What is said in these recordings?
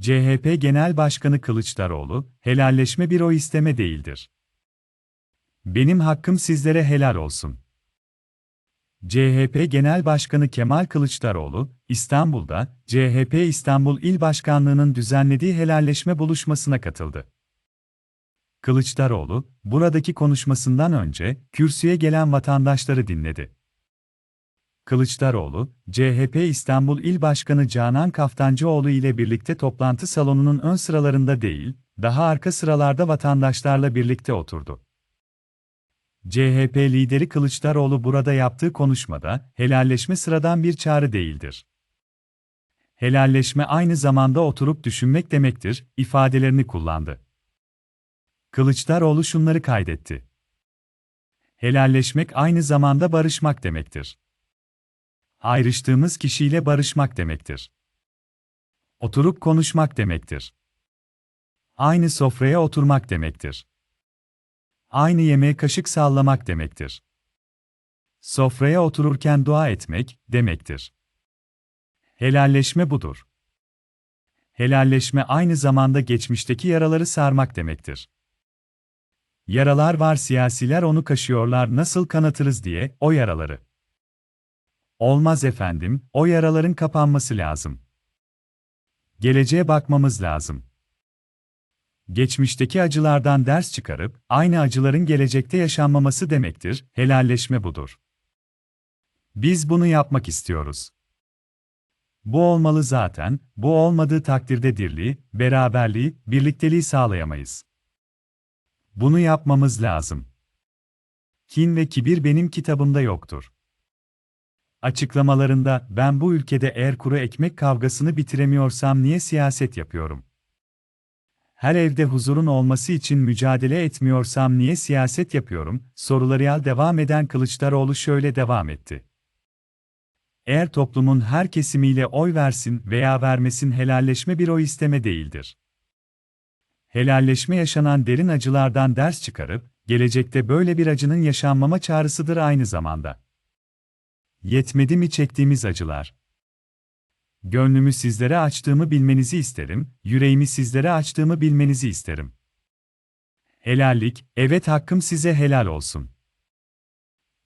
CHP Genel Başkanı Kılıçdaroğlu, helalleşme bir o isteme değildir. Benim hakkım sizlere helal olsun. CHP Genel Başkanı Kemal Kılıçdaroğlu, İstanbul'da CHP İstanbul İl Başkanlığı'nın düzenlediği helalleşme buluşmasına katıldı. Kılıçdaroğlu, buradaki konuşmasından önce kürsüye gelen vatandaşları dinledi. Kılıçdaroğlu, CHP İstanbul İl Başkanı Canan Kaftancıoğlu ile birlikte toplantı salonunun ön sıralarında değil, daha arka sıralarda vatandaşlarla birlikte oturdu. CHP lideri Kılıçdaroğlu burada yaptığı konuşmada, helalleşme sıradan bir çağrı değildir. Helalleşme aynı zamanda oturup düşünmek demektir, ifadelerini kullandı. Kılıçdaroğlu şunları kaydetti. Helalleşmek aynı zamanda barışmak demektir. Ayrıştığımız kişiyle barışmak demektir. Oturup konuşmak demektir. Aynı sofraya oturmak demektir. Aynı yemeğe kaşık sallamak demektir. Sofraya otururken dua etmek demektir. Helalleşme budur. Helalleşme aynı zamanda geçmişteki yaraları sarmak demektir. Yaralar var siyasiler onu kaşıyorlar nasıl kanatırız diye o yaraları. Olmaz efendim, o yaraların kapanması lazım. Geleceğe bakmamız lazım. Geçmişteki acılardan ders çıkarıp aynı acıların gelecekte yaşanmaması demektir. Helalleşme budur. Biz bunu yapmak istiyoruz. Bu olmalı zaten, bu olmadığı takdirde dirliği, beraberliği, birlikteliği sağlayamayız. Bunu yapmamız lazım. Kin ve kibir benim kitabımda yoktur. Açıklamalarında ben bu ülkede eğer kuru ekmek kavgasını bitiremiyorsam niye siyaset yapıyorum? Her evde huzurun olması için mücadele etmiyorsam niye siyaset yapıyorum? Sorularıyla devam eden Kılıçdaroğlu şöyle devam etti. Eğer toplumun her kesimiyle oy versin veya vermesin helalleşme bir oy isteme değildir. Helalleşme yaşanan derin acılardan ders çıkarıp, gelecekte böyle bir acının yaşanmama çağrısıdır aynı zamanda. Yetmedi mi çektiğimiz acılar? Gönlümü sizlere açtığımı bilmenizi isterim, yüreğimi sizlere açtığımı bilmenizi isterim. Helallik, evet hakkım size helal olsun.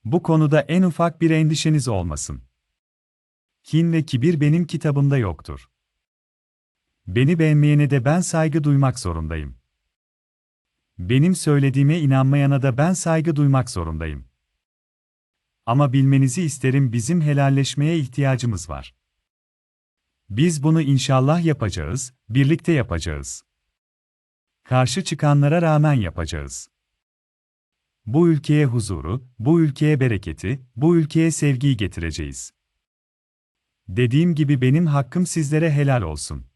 Bu konuda en ufak bir endişeniz olmasın. Kin ve kibir benim kitabımda yoktur. Beni beğenmeyene de ben saygı duymak zorundayım. Benim söylediğime inanmayana da ben saygı duymak zorundayım. Ama bilmenizi isterim bizim helalleşmeye ihtiyacımız var. Biz bunu inşallah yapacağız, birlikte yapacağız. Karşı çıkanlara rağmen yapacağız. Bu ülkeye huzuru, bu ülkeye bereketi, bu ülkeye sevgiyi getireceğiz. Dediğim gibi benim hakkım sizlere helal olsun.